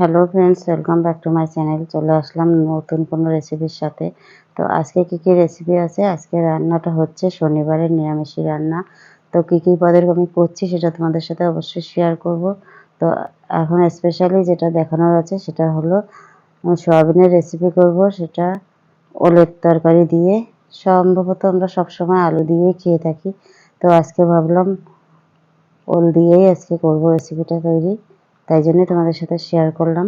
Hello friends welcome back to my channel চলে আসলাম নতুন কোনো রেসিপির সাথে। তো আজকে কী কী রেসিপি আছে? আজকে রান্নাটা হচ্ছে শনিবারের নিরামিষি রান্না। তো কী কী পদের আমি করছি সেটা তোমাদের সাথে অবশ্যই শেয়ার করব। তো এখন স্পেশালি যেটা দেখানোর আছে সেটা হলো সয়াবিনের রেসিপি করব। সেটা ওলের তরকারি দিয়ে। সম্ভবত আমরা সবসময় আলু দিয়েই খেয়ে থাকি। তো আজকে ভাবলাম, ওল দিয়েই আজকে করব রেসিপিটা তৈরি। তাই জন্যই তোমাদের সাথে শেয়ার করলাম।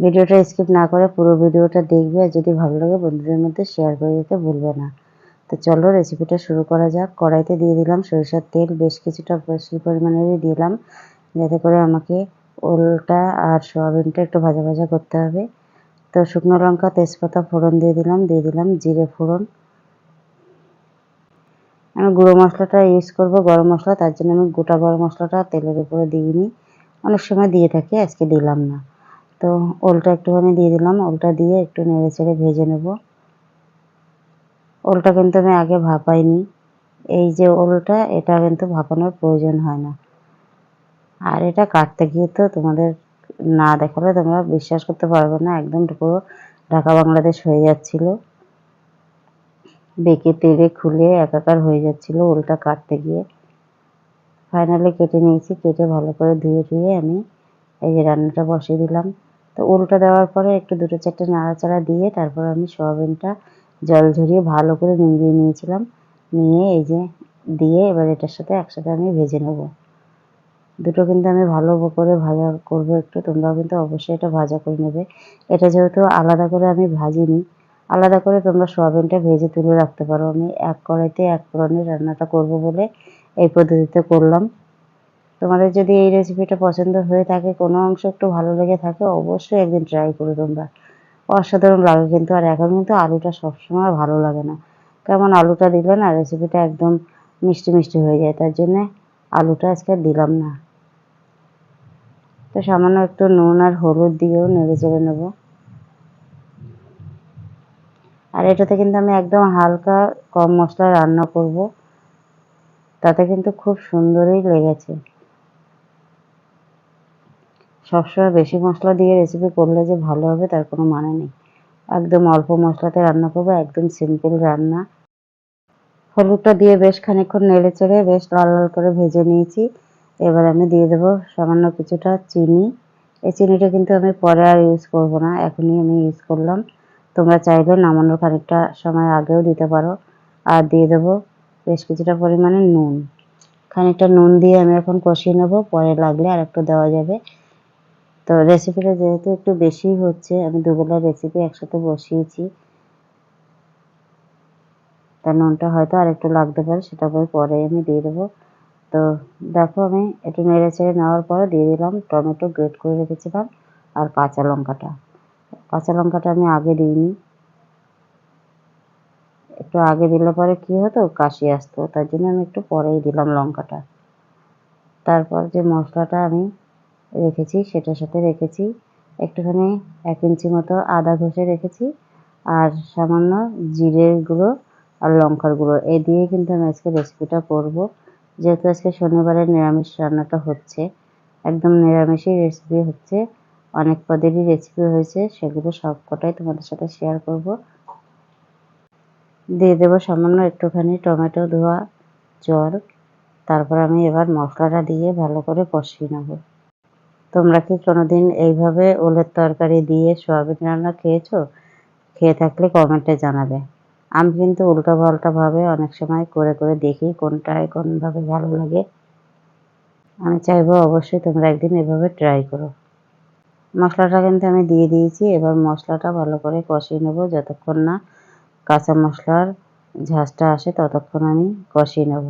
ভিডিওটা স্কিপ না করে পুরো ভিডিওটা দেখবে আর যদি ভালো লাগে বন্ধুদের মধ্যে শেয়ার করে দিতে ভুলবে না। তো চলো রেসিপিটা শুরু করা যাক। কড়াইতে দিয়ে দিলাম সরিষার তেল, বেশ কিছুটা বেশি পরিমাণেরই দিলাম। যাতে করে আমাকে ওলটা আর সোয়াবিনটা একটু ভাজা ভাজা করতে হবে। তো শুকনো লঙ্কা, তেজপাতা, ফোড়ন দিয়ে দিলাম দিয়ে দিলাম জিরে ফোড়ন। আমি গুঁড়ো মশলাটা ইউজ করব, গরম মশলা, তার জন্য আমি গোটা গরম মশলাটা তেলের উপরে দিইনি অনেক সময় দিয়ে থাকি, আজকে দিলাম না। তো ওলটা একটুখানি দিয়ে দিলাম, ওলটা দিয়ে একটু নেড়ে চেড়ে ভেজে নেব। ওলটা কিন্তু আমি আগে ভাপাইনি। এই যে ওলটা, এটা কিন্তু ভাপানোর প্রয়োজন হয় না। আর এটা কাটতে গিয়ে তো তোমাদের না দেখালে তোমরা বিশ্বাস করতে পারবে না, একদম পুরো ঢাকা বাংলাদেশ হয়ে যাচ্ছিল। বেঁকে তেড়ে খুলে একাকার হয়ে যাচ্ছিল ওলটা কাটতে গিয়ে। ফাইনালি কেটে নিয়েছি, কেটে ভালো করে ধুয়ে ধুয়ে আমি এই যে রান্নাটা বসিয়ে দিলাম। তো উল্টা দেওয়ার পরে একটু দুটো চারটে নাড়াচাড়া দিয়ে তারপর আমি সোয়াবিনটা জল ঝরিয়ে ভালো করে নিংড়িয়ে নিয়েছিলাম। নিয়ে এই যে দিয়ে এবার এটার সাথে একসাথে আমি ভেজে নেব। দুটো কিন্তু আমি ভালো করে ভাজা করব একটু, তোমরাও কিন্তু অবশ্যই এটা ভাজা করে নেবে। এটা যেহেতু আলাদা করে আমি ভাজিনি, আলাদা করে তোমরা সোয়াবিনটা ভেজে তুলে রাখতে পারো। আমি এক কড়াইতে এক ফোড়নে রান্নাটা করব বলে এই পদ্ধতিতে করলাম। তোমাদের যদি এই রেসিপিটা পছন্দ হয়ে থাকে, কোনো অংশ একটু ভালো লেগে থাকে, অবশ্যই একদিন ট্রাই করো তোমরা। অসাধারণ লাগে কিন্তু, আর এখন কিন্তু আলুটা সবসময় ভালো লাগে না। কেমন আলুটা দিলে না রেসিপিটা একদম মিষ্টি মিষ্টি হয়ে যায়, তার জন্যে আলুটা আজকে দিলাম না। তো সামান্য একটু নুন আর হলুদ দিয়েও নেড়ে চেড়ে নেব। আর এটাতে কিন্তু আমি একদম হালকা কম মশলা রান্না করব। তাতে কিন্তু খুব সুন্দরই লেগেছে। সবসময় বেশি মশলা দিয়ে রেসিপি করলে যে ভালো হবে তার কোনো মানে নেই। একদম অল্প মশলাতে রান্না করব, একদম সিম্পল রান্না। হলুদটা দিয়ে বেশ খানিক্ষণ নেড়ে চেড়ে বেশ লাল লাল করে ভেজে নিয়েছি। এবার আমি দিয়ে দেবো সামান্য কিছুটা চিনি। এই চিনিটা কিন্তু আমি পরে আর ইউজ করব না, এখনই আমি ইউজ করলাম। তোমরা চাইলে নামানোর খানিকটা সময় আগেও দিতে পারো। আর দিয়ে দেবো বেশ কিছুটা পরিমাণে নুন। খানিকটা নুন দিয়ে আমি এখন কষিয়ে নেব, পরে লাগলে আর একটু দেওয়া যাবে। তো রেসিপিটা যেহেতু একটু বেশি হচ্ছে, আমি দুবেলা রেসিপি একসাথে বসিয়েছি। তার নুনটা হয়তো আর একটু লাগতে পারে, সেটা পরে আমি দিয়ে দেবো। তো দেখো আমি একটু নেড়ে চেড়ে নেওয়ার পরে দিয়ে দিলাম টমেটো গ্রেট করে রেখেছিলাম আর কাঁচা লঙ্কাটা। কাঁচা লঙ্কাটা আমি আগে দিইনি। একটু আগে দিলে পরে কি হতো? কাশি আসতো। তার জন্য আমি একটু পরেই দিলাম লঙ্কাটা। তারপর যে মশলাটা আমি রেখেছি, সেটার সাথে রেখেছি, একটুখানি এক ইঞ্চি মতো আদা ঘষে রেখেছি, আর সামান্য জিরের গুঁড়ো আর লঙ্কার গুঁড়ো। এই দিয়ে কিন্তু আমি আজকে রেসিপিটা করব। যেহেতু আজকে শনিবারের নিরামিষ রান্নাটা হচ্ছে, একদম নিরামিষই রেসিপি হচ্ছে, অনেক পদেরই রেসিপি হয়েছে, সেগুলো সব কটাই তোমাদের সাথে শেয়ার করব। দিয়ে দেবো সামান্য একটুখানি টমেটো, ধোয়া, জল। তারপর আমি এবার মশলাটা দিয়ে ভালো করে কষিয়ে নেব। তোমরা কি কোনোদিন এইভাবে ওলের তরকারি দিয়ে সোয়াবিন রান্না খেয়েছো? খেয়ে থাকলে কমেন্টে জানাবে। আমি কিন্তু উল্টো পাল্টাভাবে অনেক সময় করে করে দেখি কোনটায় কোনভাবে ভালো লাগে। আমি চাইব অবশ্যই তোমরা একদিন এভাবে ট্রাই করো। মশলাটা কিন্তু আমি দিয়ে দিয়েছি। এবার মশলাটা ভালো করে কষিয়ে নেব যতক্ষণ না কাঁচা মশলার ঝাঁসটা আসে, ততক্ষণ আমি কষিয়ে নেব।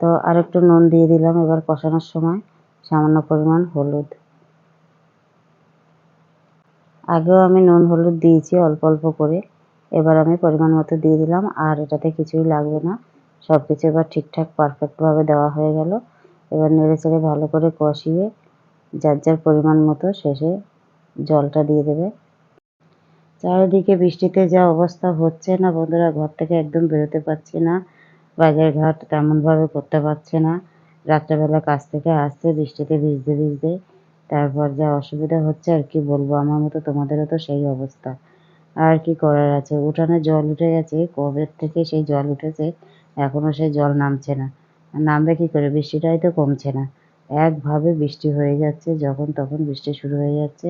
তো আর একটু নুন দিয়ে দিলাম এবার কষানোর সময়, সামান্য পরিমাণ হলুদ। আগেও আমি নুন হলুদ দিয়েছি অল্প অল্প করে, এবার আমি পরিমাণ মতো দিয়ে দিলাম, আর এটাতে কিছুই লাগবে না। সব কিছু এবার ঠিকঠাক পারফেক্টভাবে দেওয়া হয়ে গেল। এবার নেড়ে চেড়ে ভালো করে কষিয়ে, যার যার পরিমাণ মতো শেষে জলটা দিয়ে দেবে। চারিদিকে বৃষ্টিতে যা অবস্থা হচ্ছে না, বন্ধুরা, ঘর থেকে একদম বেরোতে পারছি না। বাজার ঘাট তেমনভাবে করতে পারছে না। রাত্রেবেলা কাজ থেকে আসছে, বৃষ্টিতে ভিজতে ভিজতে। তারপর যা অসুবিধা হচ্ছে, আর কি বলব, আমার মতো তোমাদেরও তো সেই অবস্থা। আর কি করার আছে? উঠানে জল উঠে গেছে, কবে থেকে সেই জল উঠেছে, এখনও সেই জল নামছে না। নামবে কি করে? বৃষ্টিটাই তো কমছে না। একভাবে বৃষ্টি হয়ে যাচ্ছে, যখন তখন বৃষ্টি শুরু হয়ে যাচ্ছে।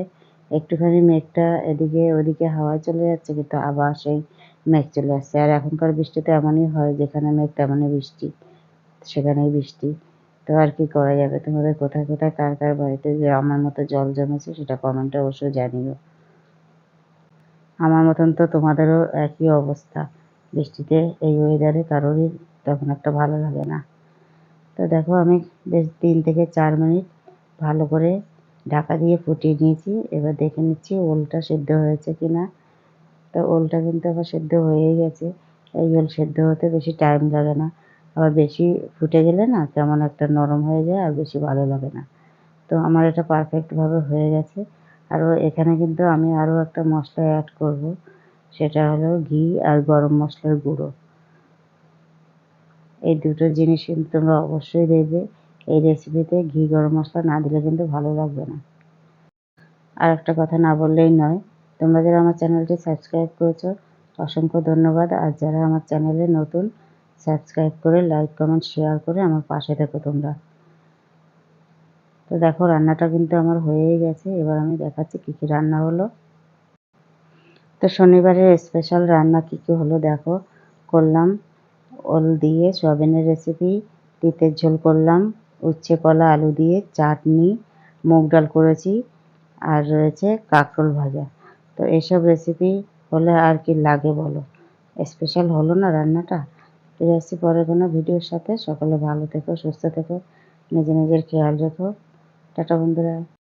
একটুখানি মেঘটা এদিকে ওদিকে হাওয়ায় চলে যাচ্ছে, কিন্তু আবার সেই মেঘ চলে আসছে। আর এখনকার বৃষ্টি তো এমনই হয়, যেখানে মেঘ তেমনই বৃষ্টি, সেখানেই বৃষ্টি। তো আর কি করা যাবে? তোমাদের কোথায় কোথায় কার কার বাড়িতে যে আমার মতো জল জমেছে সেটা কমেন্টে অবশ্যই জানিও। আমার মতন তো তোমাদেরও একই অবস্থা। বৃষ্টিতে এই ওয়েদারে কারোরই তখন একটা ভালো লাগে না। তো দেখো আমি বেশ তিন থেকে চার মিনিট ভালো করে ঢাকা দিয়ে ফুটিয়ে নিয়েছি। এবার দেখে নিচ্ছি ওলটা সেদ্ধ হয়েছে কি না তো ওলটা কিন্তু আবার সেদ্ধ হয়েই গেছে। এই ওল সেদ্ধ হতে বেশি টাইম লাগে না। আবার বেশি ফুটে গেলে না কেমন একটা নরম হয়ে যায় আর বেশি ভালো লাগে না। তো আমার এটা পারফেক্টভাবে হয়ে গেছে। আরও এখানে কিন্তু আমি আরও একটা মশলা অ্যাড করব। সেটা হলো ঘি আর গরম মশলার গুঁড়ো। এই দুটো জিনিস কিন্তু তোমরা অবশ্যই দেবে। এই রেসিপিতে ঘি গরম মশলা না দিলে কিন্তু ভালো লাগবে না। আর একটা কথা না বললেই নয়, তোমরা যারা আমার চ্যানেলটি সাবস্ক্রাইব করেছ, অসংখ্য ধন্যবাদ। আর যারা আমার চ্যানেলে নতুন, সাবস্ক্রাইব করে লাইক, কমেন্ট, শেয়ার করে আমার পাশে থেকো তোমরা। তো দেখো, রান্নাটা কিন্তু আমার হয়েই গেছে। এবার আমি দেখাচ্ছি কী কী রান্না হলো। তো শনিবারের স্পেশাল রান্না কী কী হলো দেখো। করলাম, ওল দিয়ে সয়াবিনের রেসিপি তিতের ঝোল করলাম উচ্ছে কলা আলু দিয়ে চাটনি, মুগ ডাল করেছি, আর রয়েছে কাঁকরোল ভাজা। তো এসব রেসিপি হলে আর কি লাগে বলো? স্পেশাল হলো না রান্নাটা? ফিরে আসছি পরে কোনো ভিডিওর সাথে সকলে ভালো থেকো, সুস্থ থেকো, নিজে নিজের খেয়াল রেখো। টাটা বন্ধুরা।